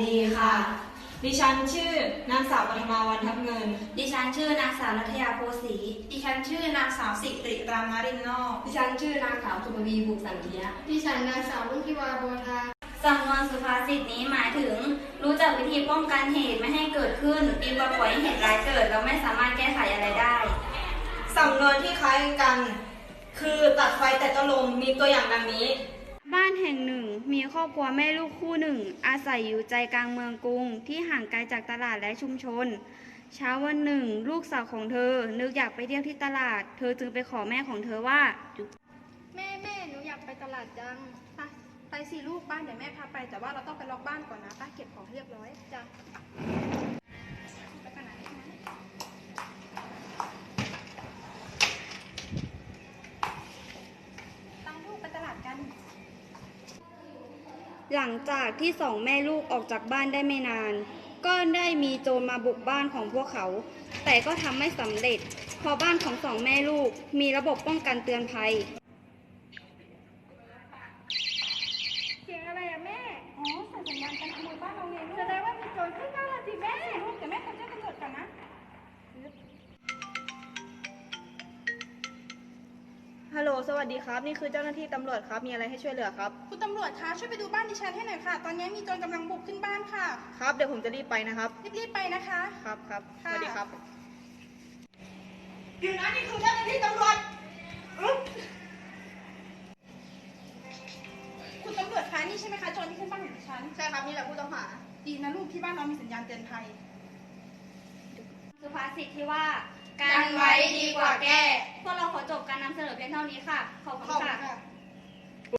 ดีค่ะ ดิฉันชื่อนางสาวปฐมาวันทับเงิน ดิฉันชื่อนางสาวนัทยาโพสี ดิฉันชื่อนางสาวสิริรามนารินนอก ดิฉันชื่อนางสาวสุภวีบุกสันเทียดิฉันนางสาวรุ่งทิวาโบธาสำนวนสุภาษิตนี้หมายถึง รู้จักวิธีป้องกันเหตุไม่ให้เกิดขึ้นดีกว่าปล่อยให้เหตุร้ายเกิดแล้วไม่สามารถแก้ไขอะไรได้สำนวนที่คล้ายกัน คือตัดไฟแต่ต้นลมมีตัวอย่างดังนี้บ้านแห่งหนึ่ง มีครอบครัวแม่ลูกคู่หนึ่ง อาศัยอยู่ใจกลางเมืองกรุง ที่ห่างไกลจากตลาดและชุมชน เช้าวันหนึ่ง ลูกสาวของเธอ นึกอยากไปเที่ยวที่ตลาด เธอจึงไปขอแม่ของเธอว่า แม่แม่หนูอยากไปตลาดจังไปไปสิลูกบ้านเดี๋ยวแม่พาไปแต่ว่าเราต้องไปล็อกบ้านก่อนนะป้าเก็บของเรียบร้อยจ้ะไปกันนะตั้งลูกไปตลาดกัน หลังจากที่สองแม่ลูกออกจากบ้านได้ไม่นาน ก็ได้มีโจรมาบุกบ้านของพวกเขา แต่ก็ทำไม่สำเร็จเพราะบ้านของสองแม่ลูกมีระบบป้องกันเตือนภัย สวัสดีครับ นี่คือเจ้าหน้าที่ตำรวจครับ มีอะไรให้ช่วยเหลือครับ คุณตำรวจคะช่วยไปดูบ้านดิฉันให้หน่อยค่ะ ตอนนี้มีโจรกำลังบุกขึ้นบ้านค่ะ ครับ เดี๋ยวผมจะรีบไปนะครับ รีบๆไปนะคะ ครับครับ สค่ะ วัสดีครับ อยู่นะนี่คือเจ้าหน้าที่ตำรวจคุณตำรวจคะนี่ใช่ไหมคะโจรที่ขึ้นบ้านของดิฉัน ใช่ครับนี่แหละผู้ต้องหา ดีนะลูกที่บ้านเรามีสัญญาณเตือนภัย สุภาษิตที่ว่ากันไว้ดีกว่าแก้ พวกเราขอจบ การนำเสนอเพียงเท่านี้ค่ะ ขอบคุณค่ะ